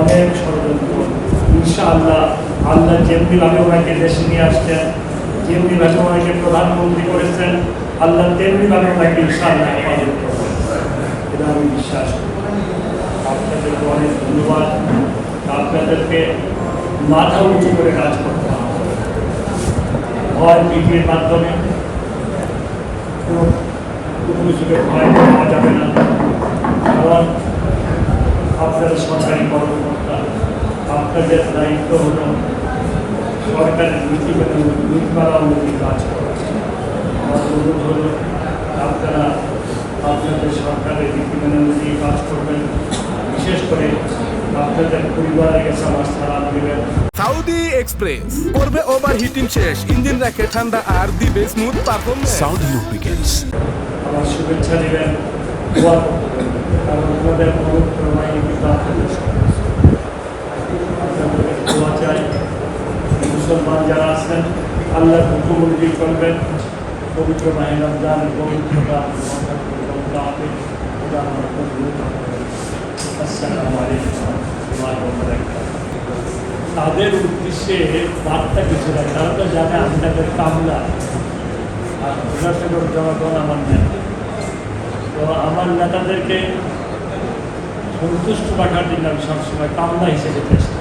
অনেক ষড়যন্ত্র। ইনশাআল্লাহ আল্লাহ যেমনিভাবে ওনাকে দেশে নিয়ে আসছেন যেমনিভাবে ওনাকে প্রধানমন্ত্রী করেছেন, আল্লাহ তেমনিভাবে ওনাকে ইনশাআল্লাহ হেফাজত করবেন। আমি বিশ্বাস আপনাদেরকে অনেক ধন্যবাদ। আপনাদেরকে মাথা উঁচু করে কাজ করতে হবে। ভয় মাধ্যমে কোনো কিছুকে ভয় যাবে না কারণ আপনারা সরকারি কর্মকর্তা আপনাদের দায়িত্ব হলো সরকারের নীতি মেনে নীতিমালা অনুযায়ী কাজ করা। আমার অনুরোধ হলো আপনারা আপনাদের সরকারের নীতি মেনে অনুযায়ী কাজ করবেন। বিশেষ করে আপনাদের পরিবারের কাছে আমার সালাম দেবেন। সাউদি এক্সপ্রেস করবে ওভার হিটিং শেষ ইঞ্জিন রাখে ঠান্ডা আর দিবে স্মুথ পারফরমেন্স Saudi lubricants. আমার শুভেচ্ছা দিবেন। কারণ আমাদের মুসলমান যারা আছেন, আল্লাহর হুকুম অনুযায়ী করবেন পবিত্র মাহে রমজান পবিত্রতা তাদের উদ্দেশ্যে বার্তা কিছু না তারা তো জানে আপনাদের কামলা। আর উল্লাসনগর জনগণ আমার নেতা। তো আমার নেতাদেরকে সন্তুষ্ট রাখার জন্য আমি সবসময় কামনা হিসেবে চেষ্টা